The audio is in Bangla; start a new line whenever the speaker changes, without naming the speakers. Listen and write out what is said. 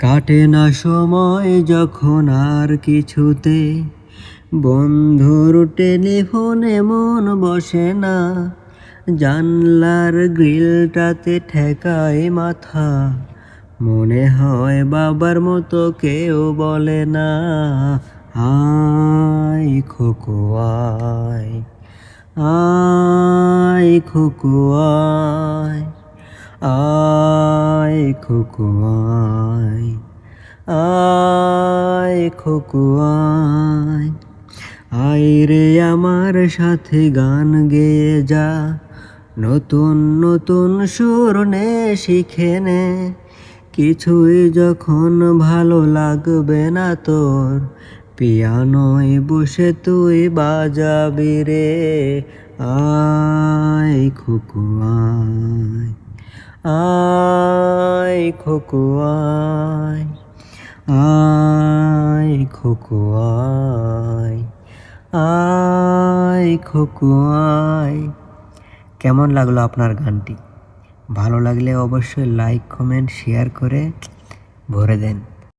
কাটে না সময় যখন আর কিছুতে। বন্ধুর টেলিফোনে মন বসে না। জানলার গ্রিলটাতে ঠেকায় মাথা। মনে হয় বাবার মতো কেউ বলে না, আয় খোকো, আয় আয়। খোকো আয় আয় খোকো আয় রে আমার সাথে গান গেয়ে যা, নতুন নতুন সুর নে, শিখে নে। কিছুই যখন ভালো লাগবে না তোর, পিয়ানোয় বসে তুই বাজাবি রে। আয় খুকু আয় আয় খুকু আয় আয় খুকু আয় আয় কেমন লাগল আপনার গানটি? ভালো লাগলে অবশ্যই লাইক কমেন্ট শেয়ার করে ভরে দেন।